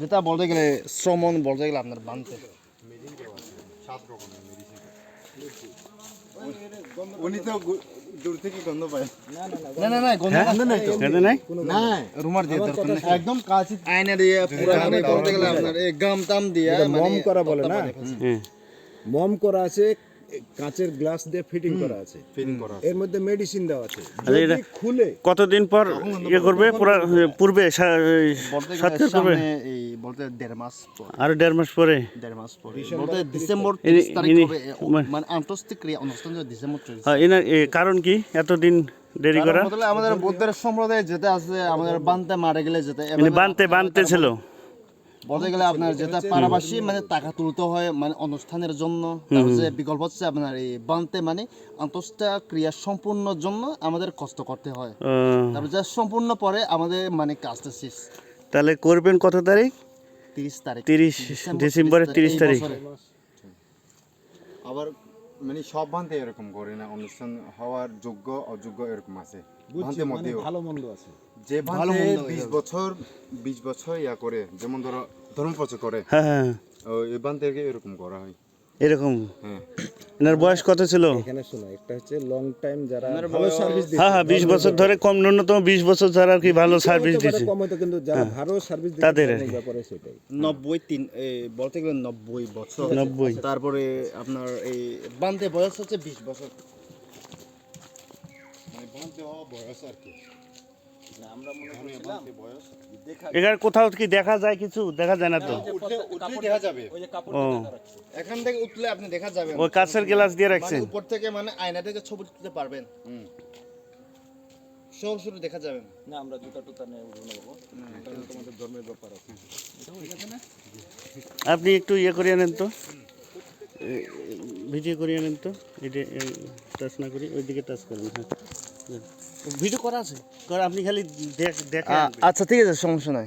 যেটা বলতে গেলে শ্রমণ বলতে গেলে আপনার বানতে। উনি তো দূর থেকে গন্ধ পায়। না না না গন্ধ গন্ধ নাই তো? এটা নাই? না রুমার দিয়ে দরকার নেই। একদম কাছে আয়না দিয়ে পুরো মানে বলতে গেলে আপনার এই গাম টাম দিয়ে মানে মম করা বলে না? হ্যাঁ। মম করা আছে কাঁচের গ্লাস দিয়ে ফিটিং করা আছে। ফিলিং করা এর মধ্যে মেডিসিন দেওয়া আছে। আরে এটা- যদি খুলে কতদিন পর ইয়ে করবে? পূর্বে সা- বলতে করবে? এই বলতে দেড় মাস পর। আরও দেড় মাস পরে? দেড় মাস পরে। বলতে ডিসেম্বর ইনি- তিরিশ তারিখ হবে। মানে- আন্তর্জাতিক ক্রিয়া অনুষ্ঠান যে ডিসেম্বর তিরিশ। হ্যাঁ এনার এ, কারণ কি? এতদিন দেরি করা? আমাদের বৌদ্ধের সম্প্রদায় যেটা আছে আমাদের বানতে মারা গেলে যেটা মানে বানতে বানতে ছিল বলতে গেলে আপনার যেটা পারাবাসী মানে টাকা তুলতে হয় মানে অনুষ্ঠানের জন্য। যে বিকল্প হচ্ছে আপনার এই বানতে মানে আন্তঃষ্ঠা ক্রিয়া সম্পূর্ণ জন্য আমাদের কষ্ট করতে হয়। তারপর যা সম্পূর্ণ পরে আমাদের মানে কাজটা শেষ। তাহলে করবেন কত তারিখ? তিরিশ তারিখ। তিরিশ ডিসেম্বরের তিরিশ তারিখ। আবার মানে সব ভান্তে এরকম করে না অনুষ্ঠান হওয়ার যোগ্য অযোগ্য এরকম আছে। মানে ভালো মন্দ আছে। যে ভান্তে বিশ বছর বিশ বছর ইয়া করে যেমন ধরো ধর্ম প্রচার করে হ্যাঁ হ্যাঁ। এরকম করা হয়। এরকম? হ্যাঁ। এনার বয়স কত ছিল? এখানে শোনো একটা হচ্ছে লং টাইম যারা ভালো সার্ভিস হ্যাঁ হ্যাঁ বিশ বছর ধরে কম ন্যূনতম বিশ বছর যারা আর কি ভালো সার্ভিস দিচ্ছে। কম হয়তো কিন্তু যারা ভালো সার্ভিস দিচ্ছে তাদের। ব্যাপারে সেটাই। নব্বই তিন এই বলতে গেলে নব্বই বছর। নব্বই। তারপরে আপনার এই বানতে বয়স হচ্ছে বিশ বছর। এখানে কোথাও কি দেখা যায় কিছু? দেখা যায় না তো। দেখা যাবে। এখান থেকে উঠলে আপনি দেখা যাবেন। ওই কাছের গ্লাস দিয়ে মানে রাখছেন উপর থেকে মানে আয়না থেকে ছবি তুলতে পারবেন। হুম। সরাসরি দেখা যাবেন না আমরা জুতা টুতা নিয়ে উঠবো না বাবা তোমাদের ধর্মের ব্যাপার আছে। আপনি একটু ইয়ে করিয়ে নেন তো। ভিডিও করিয়ে নেন তো। এটা টাচ না করি ওইদিকে টাচ করেন হ্যাঁ। ভিডিও করা আছে? আপনি খালি দেখ দেখেন আচ্ছা ঠিক আছে সমস্যা নাই।